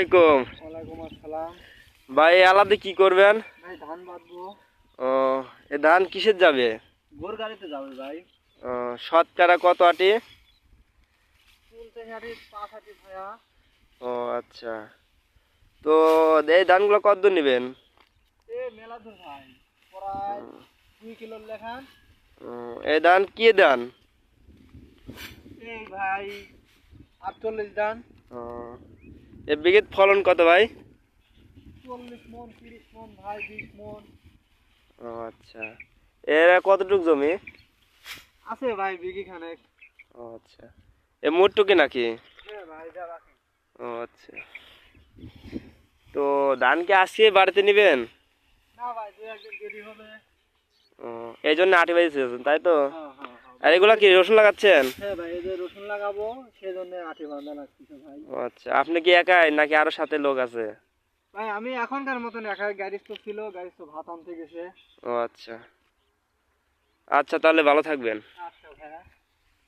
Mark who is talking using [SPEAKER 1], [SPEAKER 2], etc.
[SPEAKER 1] আলাইকুম।
[SPEAKER 2] ওয়ালাইকুম আসসালাম।
[SPEAKER 1] ভাই আলাদা কি করবেন?
[SPEAKER 2] ভাই ধান বাঁধবো।
[SPEAKER 1] ও এ ধান কিসের যাবে?
[SPEAKER 2] গোর গাড়িতে যাবে ভাই।
[SPEAKER 1] ও শতকরা কত আটি? ও আচ্ছা। তো এই ধানগুলো কত দূর নেবেন?
[SPEAKER 2] এ মেলা দূর ভাই। প্রায় দুই কিলোর লেখান।
[SPEAKER 1] এই ধান কি ধান?
[SPEAKER 2] এই ভাই আটচল্লিশ ধান।
[SPEAKER 1] ও এ বিঘেত ফলন কত ভাই? ও আচ্ছা। এর কতটুক জমি?
[SPEAKER 2] আছে ভাই বিঘি খানেক।
[SPEAKER 1] ও আচ্ছা। এ মুটটুকি নাকি? ও আচ্ছা। তো ধান কি আজকে বাড়িতে নেবেন?
[SPEAKER 2] না ভাই দু একদিন দেরি হবে।
[SPEAKER 1] ও এই জন্য আটি বাজিয়েছেন তাই তো?
[SPEAKER 2] হ্যাঁ।
[SPEAKER 1] আর এগুলা কি রসুন লাগাচ্ছেন?
[SPEAKER 2] হ্যাঁ ভাই এই যে রসুন লাগাবো সেজন্য আটি বাঁধা লাগতেছে ভাই।
[SPEAKER 1] ও আচ্ছা আপনি কি একাই নাকি আরও সাথে লোক আছে?
[SPEAKER 2] ভাই আমি এখনকার মতন একা গাড়ি তো ছিল গাড়ি তো ভাত আনতে গেছে।
[SPEAKER 1] ও আচ্ছা। আচ্ছা তাহলে ভালো থাকবেন।
[SPEAKER 2] আচ্ছা